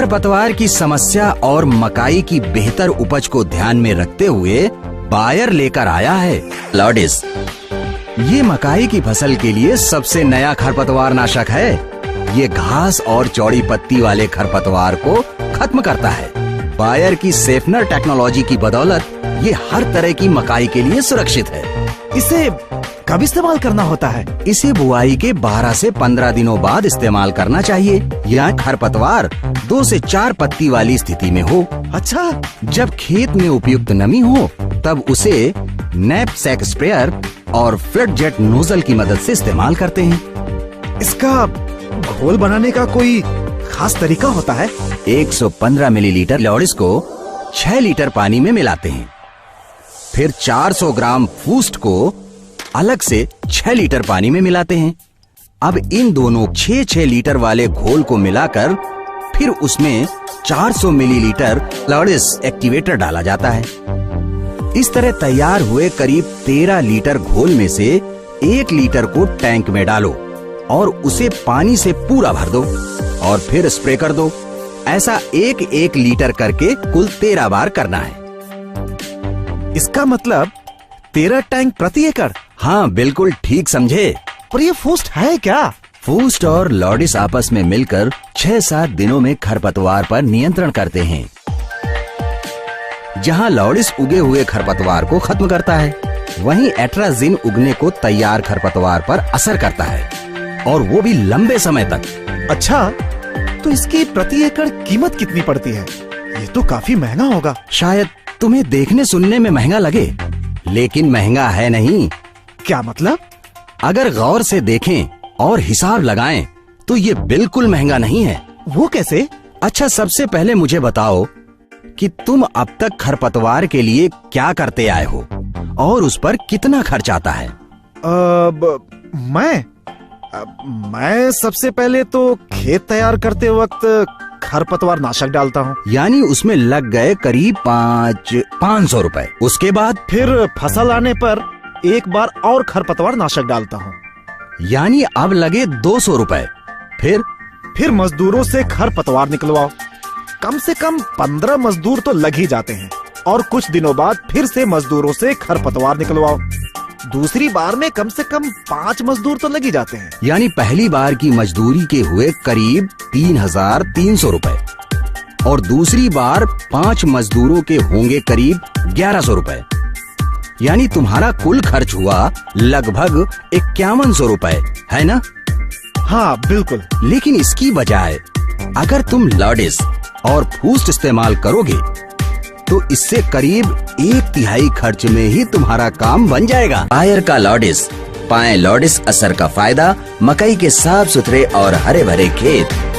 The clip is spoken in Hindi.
खरपतवार की समस्या और मकाई की बेहतर उपज को ध्यान में रखते हुए बायर लेकर आया है लॉडिस ये मकाई की फ़सल के लिए सबसे नया खरपतवार नाशक है। ये घास और चौड़ी पत्ती वाले खरपतवार को खत्म करता है। बायर की सेफनर टेक्नोलॉजी की बदौलत ये हर तरह की मकाई के लिए सुरक्षित है। इसे कब इस्तेमाल करना होता है? इसे बुआई के 12 से 15 दिनों बाद इस्तेमाल करना चाहिए। यह खरपतवार दो से चार पत्ती वाली स्थिति में हो। अच्छा जब खेत में उपयुक्त नमी हो, तब उसे नैप सैक स्प्रेयर और फ्लड जेट नोजल की मदद से इस्तेमाल करते हैं। इसका घोल बनाने का कोई खास तरीका होता है? 115 मिलीलीटर लॉरिस को 6 लीटर पानी में मिलाते हैं। फिर 400 ग्राम फूस्ट को अलग से 6 लीटर पानी में मिलाते हैं। अब इन दोनों 6-6 लीटर वाले घोल को मिलाकर फिर उसमें 400 मिलीलीटर लॉरिस एक्टिवेटर डाला जाता है। इस तरह तैयार हुए करीब 13 लीटर घोल में से एक लीटर को टैंक में डालो और उसे पानी से पूरा भर दो और फिर स्प्रे कर दो। ऐसा एक एक लीटर करके कुल तेरह बार करना है। इसका मतलब तेरह टैंक प्रति एकड़। हाँ बिल्कुल ठीक समझे। पर ये फूस्ट है क्या? फूस्ट और लॉडिस आपस में मिलकर छह सात दिनों में खरपतवार पर नियंत्रण करते हैं। जहाँ लॉडिस उगे हुए खरपतवार को खत्म करता है वहीं एट्राजिन उगने को तैयार खरपतवार पर असर करता है और वो भी लंबे समय तक। अच्छा तो इसकी प्रति एकड़ कीमत कितनी पड़ती है? ये तो काफ़ी महँगा होगा। शायद तुम्हें देखने सुनने में महँगा लगे लेकिन महँगा है नहीं। क्या मतलब? अगर गौर से देखें और हिसाब लगाएँ तो ये बिल्कुल महँगा नहीं है। वो कैसे? अच्छा सबसे पहले मुझे बताओ कि तुम अब तक खरपतवार के लिए क्या करते आए हो और उस पर कितना खर्च आता है? अब मैं? अब, मैं सबसे पहले तो खेत तैयार करते वक्त खरपतवार नाशक डालता हूँ। यानी उसमें लग गए करीब पाँच पाँच सौ रूपए। उसके बाद फिर फ़सल आने पर एक बार और खरपतवार नाशक डालता हूँ। यानी अब लगे दो सौ रूपए। फिर? फिर मजदूरों से खरपतवार निकलवाओ। कम से कम पंद्रह मजदूर तो लग ही जाते हैं। और कुछ दिनों बाद फिर से मजदूरों से खरपतवार निकलवाओ। दूसरी बार में कम से कम पाँच मजदूर तो लग ही जाते हैं। यानी पहली बार की मजदूरी के हुए करीब तीन हज़ार तीन सौ रूपए। और दूसरी बार पाँच मजदूरों के होंगे करीब ग्यारह सौ रूपए। यानी तुम्हारा कुल खर्च हुआ लगभग इक्यावन सौ रूपए है ना? हाँ बिल्कुल। लेकिन इसकी बजाय अगर तुम लॉडिस और फूस्ट इस्तेमाल करोगे तो इससे करीब एक तिहाई खर्च में ही तुम्हारा काम बन जाएगा। आयर का लॉडिस पाए लॉडिस असर का फ़ायदा मकई के साफ़ सुथरे और हरे भरे खेत।